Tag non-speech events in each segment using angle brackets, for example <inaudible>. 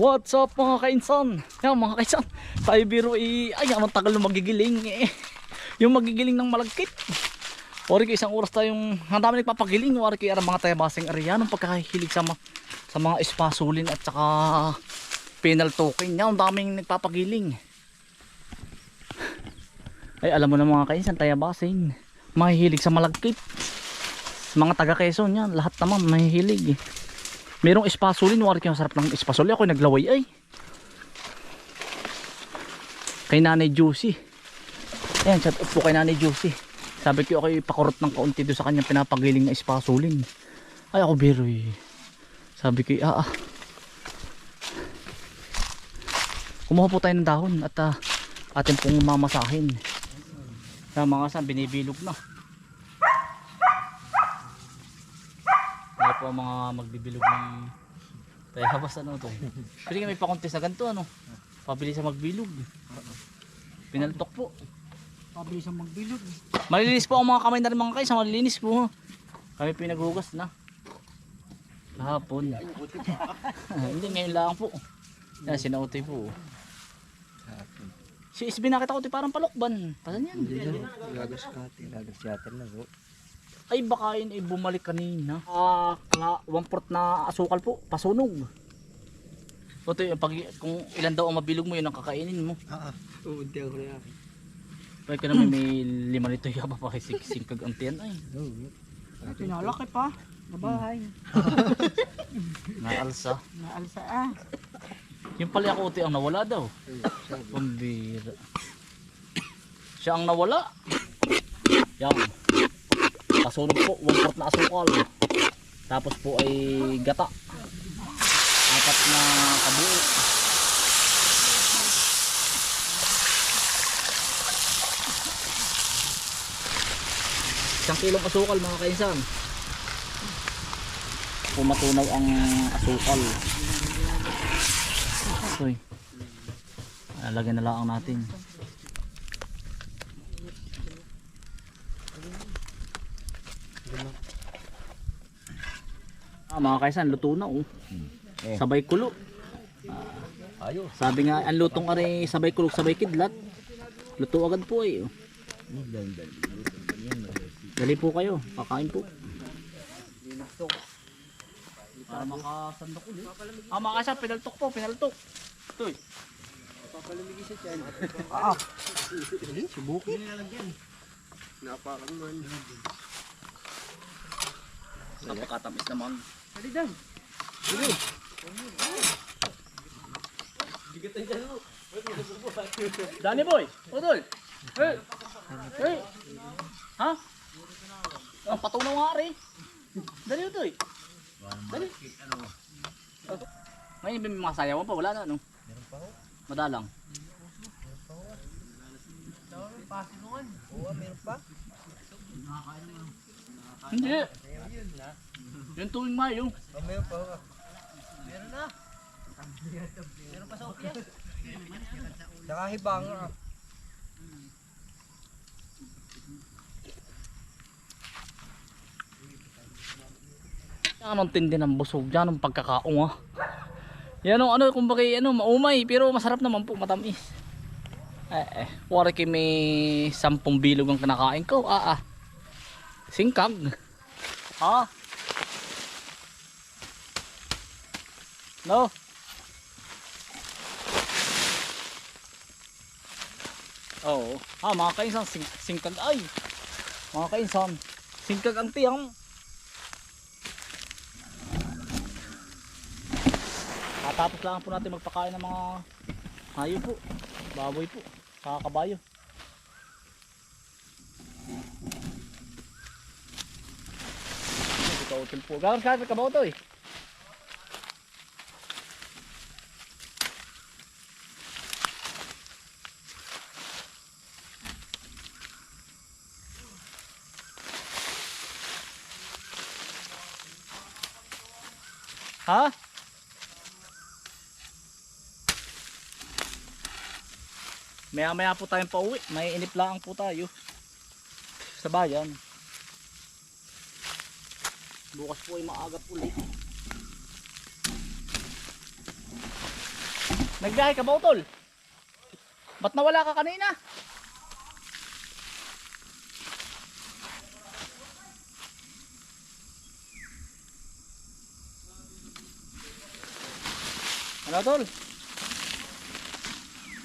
What's up mga kainsan? Yan mga kainsan, tayo biro i... Ay, ang tagal na magigiling eh. Yung magigiling ng malagkit. Wari ko isang oras tayong... Ang dami nagpapagiling. Wari ko yung mga tayo basing area. Ang pagkakahilig sa, ma, sa mga espasulin at saka penal token. Yan, ang daming nagpapagiling. Ay, alam mo na mga kainsan, tayo basing. Mahihilig sa malagkit. Mga taga Quezon yan, lahat naman mahihilig eh. Merong espasulin, wari ko yung sarap ng espasol. Ako naglaway ay. Kay Nanay Juicy. Ayan, shout out po kay Nanay Juicy. Sabi ko ako ipakurot ng kaunti doon sa kanyang pinapagiling na espasulin. Ay ako biroy. Sabi ko, ah ah. Kumuha po tayo ng dahon at ah, atin pong mamasahin. Kaya mga san, binibilog na. Kaya po ang mga magbibilog ng kaya habas ano to. Pwede may pakontes na ganito ano. Pabilis sa magbilog. Pinaltok po. Pabilis ang magbilog. Malilinis po ang mga kamay na rin mga kaisa. Malilinis po. Kami pinaghugas na. Kahapon. <laughs> Hindi ngayon lang po. Yan sinautoy po. Si Isbi nakita ko parang palokban. Pasan yan? Lagas kati. Lagas yatin na bro. Ay baka yun ay bumalik kanina. Ah, uh, one fourth na asukal po, pasunog. O to, pag, kung ilan daw ang mabilog mo yun ang kakainin mo. Ah, ah. Umunti ako na yan. Pag ka naman may lima nito yaba pa kasi singkag ang tiyan ay. Ay, pinalaki pa. Nabahay. <laughs> Naalsa. Naalsa ah. Yung pala ako ang nawala daw. Pambira. Siya ang nawala. Yan. Pasunog po, one fourth na asukal. Tapos po ay gata. Apat na kabuo. Isang kilong asukal mga kainsan. Pumatunaw ang asukal. Uy. Lagyan na lang natin. Ah, mga kaisan, luto na oh. Sabay kulo. Ayos. Sabi nga, ang lutong are sabay kulog, sabay kidlat. Luto agad po eh. oh. Dali po kayo, kakain po. Para makasandok ulit. Ah, mga kaisan, pinaltok po, pinaltok. Itoy. Ah. Subukin. Napakan man. Napakatamis naman. Dali dan. Dani boy, utol. Hey. Hey. Ha? Ang patunaw nga rin. Dali utoy. Dali. May may mga sayawan pa wala na no. Meron pa Madalang. Oo, meron pa. Hindi. Yung tuwing Mayo. Meron pa. Meron na. Meron pa sa opya. Saka hibangan ah. Anong tindi ng busog dyan, ang pagkakaong ah. Yan ang ano, kumbaga ano, maumay, pero masarap naman po, matamis. Eh, eh, wari kay may sampung bilog ang kinakain ko, ah ah. Singkag. Ha? No? Oo. Ah, mga kainsan, sing singkag ay. Mga kainsan, singkag ang tiyang. Katapos lang po natin magpakain ng mga hayop po. Baboy po. Saka kabayo. Ito utol po. Gawin ka kabaw to eh. Ha? Maya maya po tayong pauwi. May inip lang po tayo. Sa bayan. Bukas po ay maaga ulit. Nagbiyahe ka ba, utol? Ba't nawala ka kanina? Ano, tol?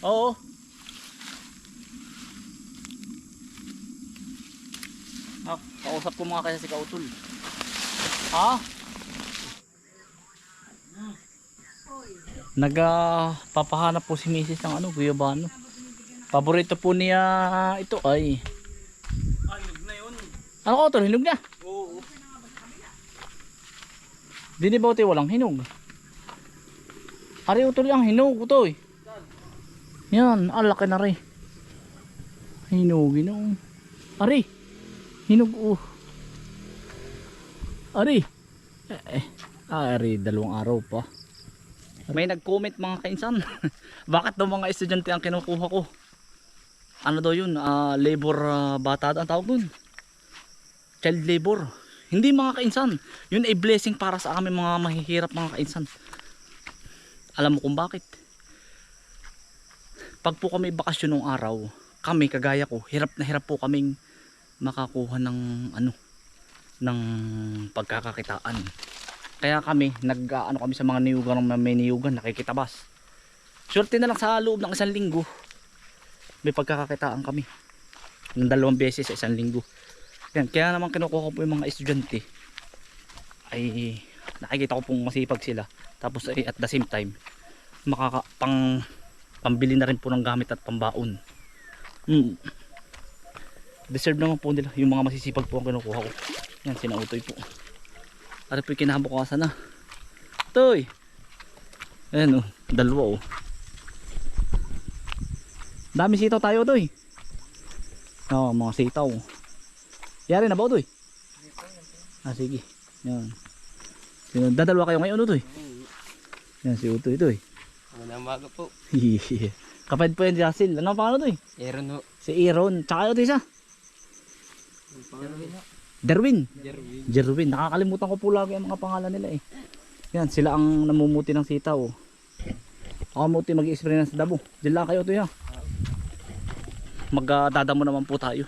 Oo. Ah, kausap ko mga kaya si Kautol. Ha? Nagpapahanap po si Mrs. ng ano, guyabano. Paborito po niya ito ay Ayog na yun. ano ko tol, hinog na. Oo. Dinibaw tayo walang hinog. Ari utol ang hinog utoy. Yan, ang laki na rin. Hinog, hinog. Ari, hinog uh. Ari. Eh. Ari, dalawang araw pa. May nag-comment mga kainsan. <laughs> Bakit daw mga estudyante ang kinukuha ko? Ano daw yun? ah, labor ah, bata ang tawag dun. Child labor. Hindi mga kainsan. Yun ay blessing para sa amin mga mahihirap mga kainsan. Alam mo kung bakit? Pag po kami bakasyon ng araw, kami kagaya ko, hirap na hirap po kaming makakuha ng ano ng pagkakakitaan. Kaya kami nag ano kami sa mga niyugan ng may niyugan nakikitabas. Swerte na lang sa loob ng isang linggo. May pagkakakitaan kami. Ng dalawang beses sa isang linggo. Yan, kaya naman kinukuha ko po yung mga estudyante ay nakikita ko pong masipag sila. Tapos ay at the same time makaka pang pambili na rin po ng gamit at pambaon. Mm. Deserve naman po nila yung mga masisipag po ang kinukuha ko. Yan, sinautoy po. Ano po kinabukasan na. Toy! Ayan oh, dalawa oh. Dami sitaw tayo toy. Oo, mga sitaw. Yari na ba toy? Ah, sige. Yan. Yan, Dadalawa kayo ngayon utoy. Yan si Utoy Utoy. Una umaga po. <laughs> Kapatid po yan si Russell. Ano ang pangalan to eh? Aaron ho. Si Aaron. Tsaka ito isa. Jerwin ho. Derwin. Jerwin. Jerwin. Nakakalimutan ko po lagi ang mga pangalan nila eh. Yan, sila ang namumuti ng sitaw. Ako muti mag-i-spray na sa dabo. Diyan lang kayo to ya. Magdadamo naman po tayo.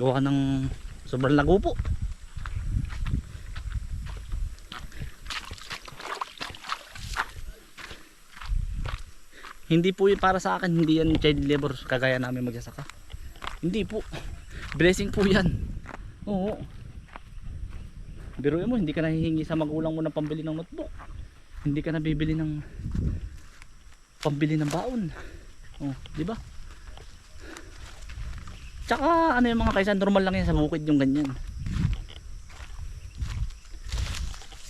Gawa ng sobrang lago po. Hindi po yun para sa akin, hindi yan child labor kagaya namin magsasaka. Hindi po. Blessing po yan. Oo. Biruin mo, hindi ka nahihingi sa magulang mo ng pambili ng notebook. Hindi ka nabibili ng pambili ng baon. Oh, di ba? Tsaka ano yung mga kaysa normal lang yan sa bukid yung ganyan.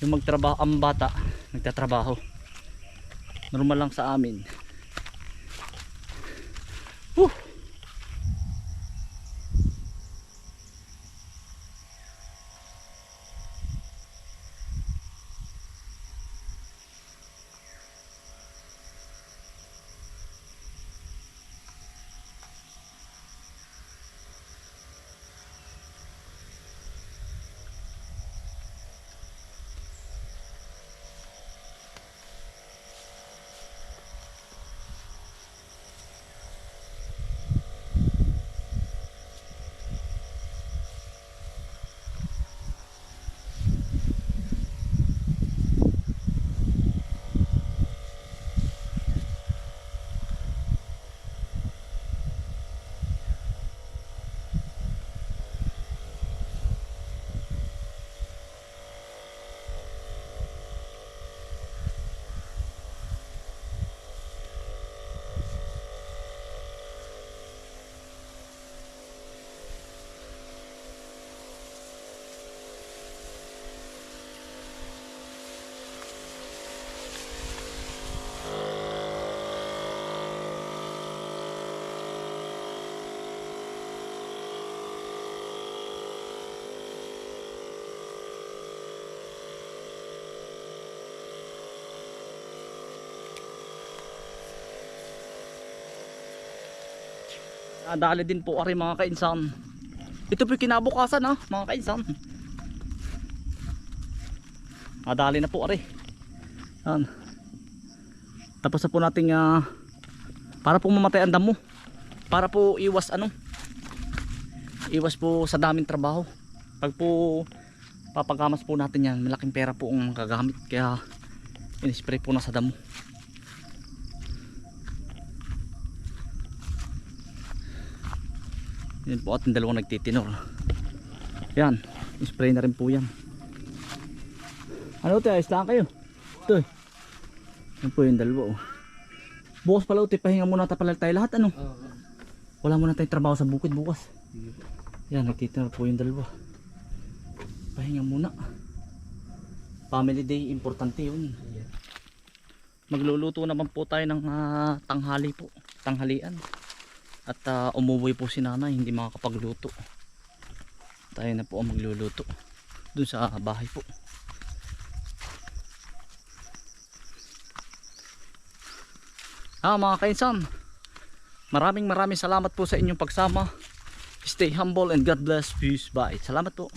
Yung magtrabaho ang bata, nagtatrabaho. Normal lang sa amin. Nadali din po ari mga kainsan. Ito po kinabukasan ha, mga kainsan. Nadali na po ari. Yan. Tapos na po nating ah, para po mamatay ang damo. Para po iwas ano? Iwas po sa daming trabaho. Pag po papagamas po natin yan, malaking pera po ang gagamit. Kaya in-spray po na sa damo. Yan po ating dalawang nagtitinor. Yan, spray na rin po yan. Ano ito, ayos lang kayo. Ito eh. Yan po yung dalawa oh. Bukas pala ito, pahinga muna tayo pala tayo lahat ano. Wala muna tayong trabaho sa bukid bukas. Yan, nagtitinor po yung dalawa. Pahinga muna. Family day, importante yun. Magluluto naman po tayo ng ah, tanghali po. Tanghalian. At ah, umuwi po si nanay, hindi makakapagluto. Tayo na po ang magluluto. Doon sa bahay po. Ah, mga kainsan. Maraming maraming salamat po sa inyong pagsama. Stay humble and God bless. Peace. Bye. Salamat po.